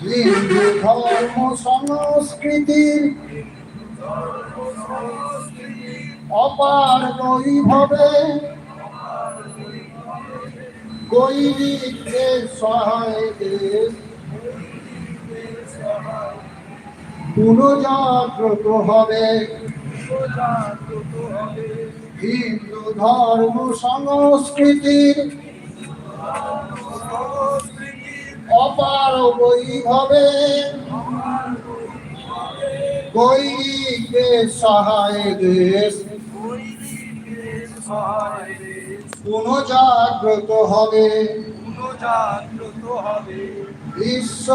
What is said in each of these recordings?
হিন্দু ধর্ম সংস্কৃতির অপার বৈভবে গৈরিকদের সহায় পুনজাগ্রত হবে। হিন্দু ধর্ম সংস্কৃতির অপার বৈভবে সহায় দেশ। হবে। বিশ্ব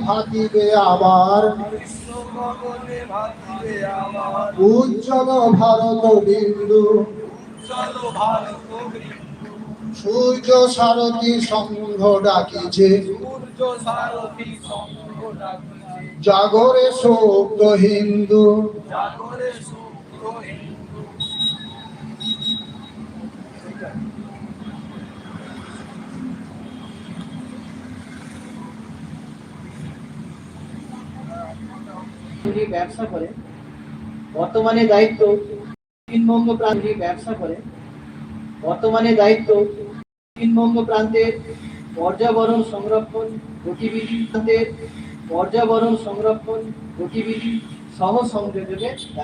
ভাতিবে আবার। উজ্জ্বল ভারত বিন্দু চলো ভারত বৃন্দু। সূর্য সারথী সংঘ ডাকিছে। জাগরে শোক হিন্দু। ব্যবসা করে। বর্তমানে দায়িত্ব দক্ষিণবঙ্গ প্রান্তে ব্যবসা করে। বর্তমানে দায়িত্ব দক্ষিণবঙ্গ প্রান্তের পর্যাবরণ সংরক্ষণ গতিবিধি প্রান্তের পর্যাবরণ সংরক্ষণ গতিবিধি সহ সংযোজনের